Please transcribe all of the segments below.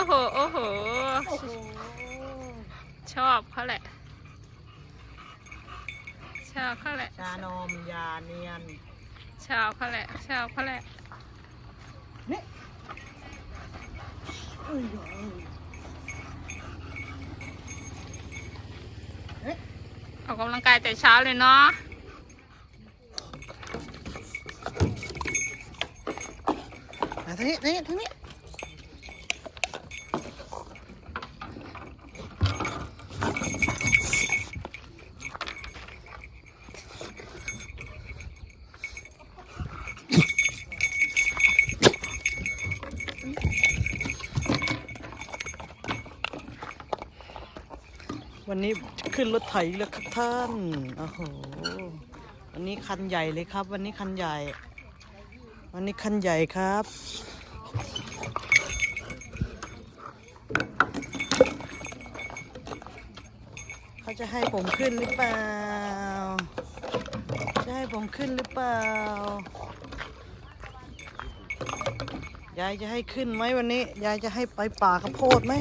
โอ้โหโอ้โห โอ้โห ชอบเขาแหละ ชอบเขาแหละ ชานมยาเนียน ชอบเขาแหละ ชอบเขาแหละนี่เอ้ยเอ้ยออกกำลังกายแต่เช้าเลยเนาะมาทางนี้ทางนี้ทางนี้ วันนี้ขึ้นรถไถแล้วครับท่านโอ้โหวันนี้คันใหญ่เลยครับ วันนี้คันใหญ่ วันนี้คันใหญ่ครับเขาจะให้ผมขึ้นหรือเปล่า จะให้ผมขึ้นหรือเปล่ายายจะให้ขึ้นไหมวันนี้ ยายจะให้ไปป่าข้าวโพดไหม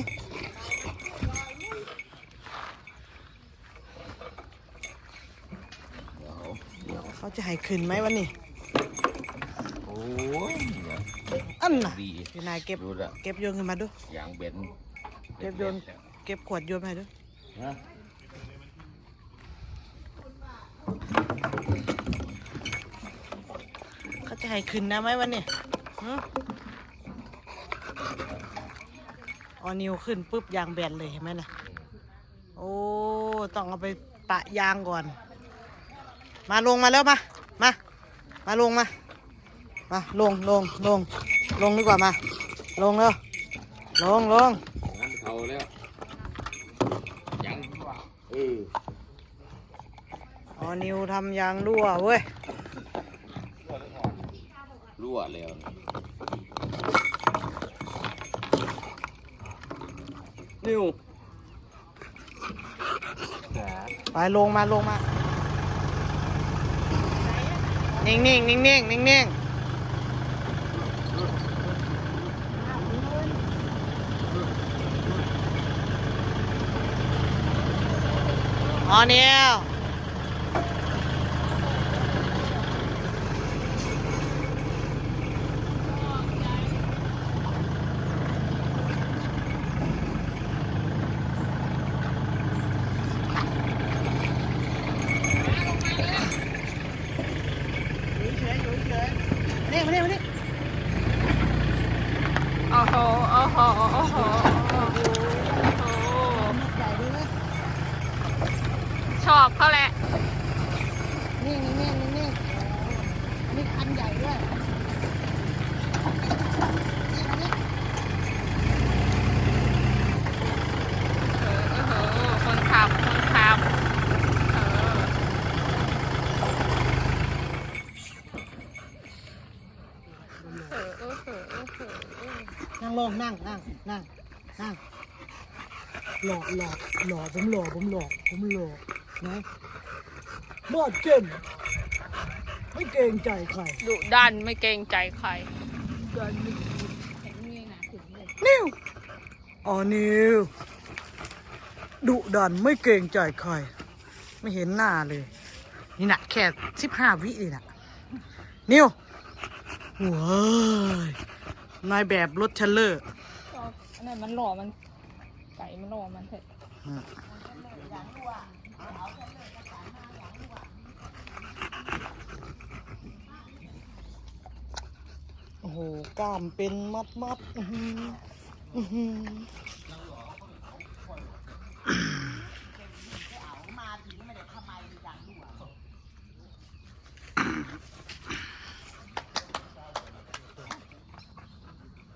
เขา จะให้ขึ้นไหมวันนี้ โอ้ยอันน่ะดีพี่นายเก็บ ดูละเก็บโยนขึ้นมาดู อย่างเบ็นเก็บโยน เก็บขวดโยนมาให้ดูฮะเขาจะให้ขึ้นนะไหมวันนี้ฮะออนิวขึ้นปุ๊บยางแบนเลยเห็นไหมน่ะโอ้ ต้องเอาไปปะยางก่อน มาลงมาแล้วมา มา มาลงมา มาลงลงลงลงดีกว่ามา ลงเร็วลงลงงั้นเขาแล้วยังเออออนิวทำยางรั่วเว้ย รั่วแล้วนิวไปลงมาลงมา นิ่งนิ่งนิ่งนิ่งนิ่งนิ่งอ๋อเนี่ยเฉยอยู่เฉยนี่มานี่มานี่ โอ้โห โอ้โห โอ้โห โอ้โห ใหญ่ดีไหม ช อบเขาแหละ นี่นี่นี่นี่นี่นี่คันใหญ่ด้วยนี่มานี่เออโอ้โหคนขับ คนขับเออเออเออเออเออเออนั่งลงนั่งนั่งนั่งนั่งหล่อหล่อหล่อผมหล่อผมหล่อผมหล่อ นะบอดเก่งไม่เกรงใจใครดุดันไม่เกรงใจใครนิวอ๋อนิวดุดันไม่เกรงใจใคร ไม่เห็นหน้าเลย นี่นะแค่สิบห้าวิเองนะนิวว้ายนายแบบรถเทรลเลอร์อันนั้นมันหล่อมันไก่มันหล่อมันเถอะ โอ้โห กล้ามเป็นมัดมัดๆอื้อหืออื้อหือ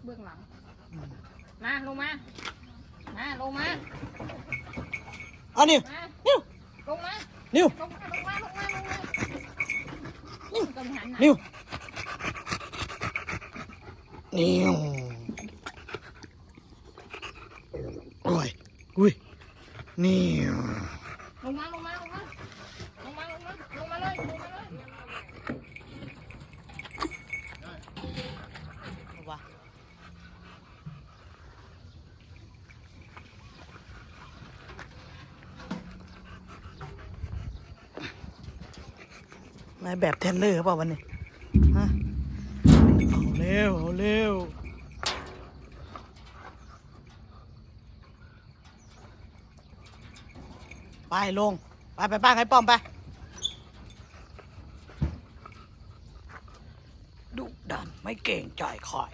เบื้องหลัง มา ลงมา มา ลงมาเอานิวมานิวลงมา นิวลงมา ลงมา ลงมาลงมาจมหันหน้า นิว นี่โอ้ยอุ้ยนี่ลงมาลงมาลงมาลงมาลงมาลงมาเลยลงมาเลยว่ะนายแบบเทนเนอร์เปล่าวันนี้ฮะ ร็วเอาเร็วไปลง ไปไปป้างให้ป้อมไป ดุดันไม่เก่งใจคร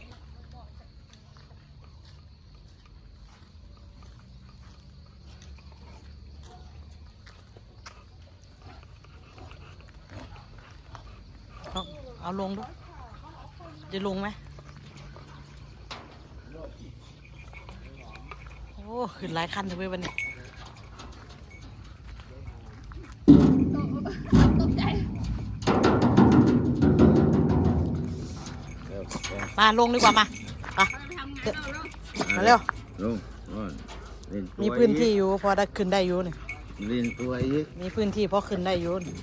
เอาเอาลงดู จะลงไหมโอ้ขึ้นหลายคันเลยเว้ยวันนี้ตกใจเร็วเร็วมาลงดีกว่ามามาไปทำงานเราเร็วมาเร็วลงก่อนเล่นตัวมีพื้นที่อยู่พอได้ขึ้นได้อยู่นี่เล่นตัวอีกมีพื้นที่พอขึ้นได้อยู่นี่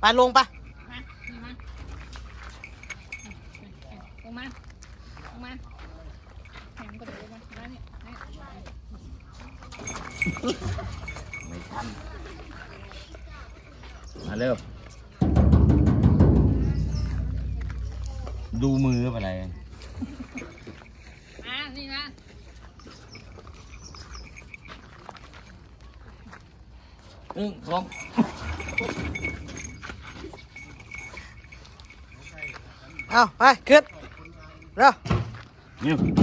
ไปลงไปมานี่มาลงมาลงมาแข่งกระโดดลงมามาเนี่ยเนี่ยไม่ทันมาเร็วดูมือเป็นอะไรมานี่มาหนึ่งสอง เอาไปขึ้นเร็ว นี่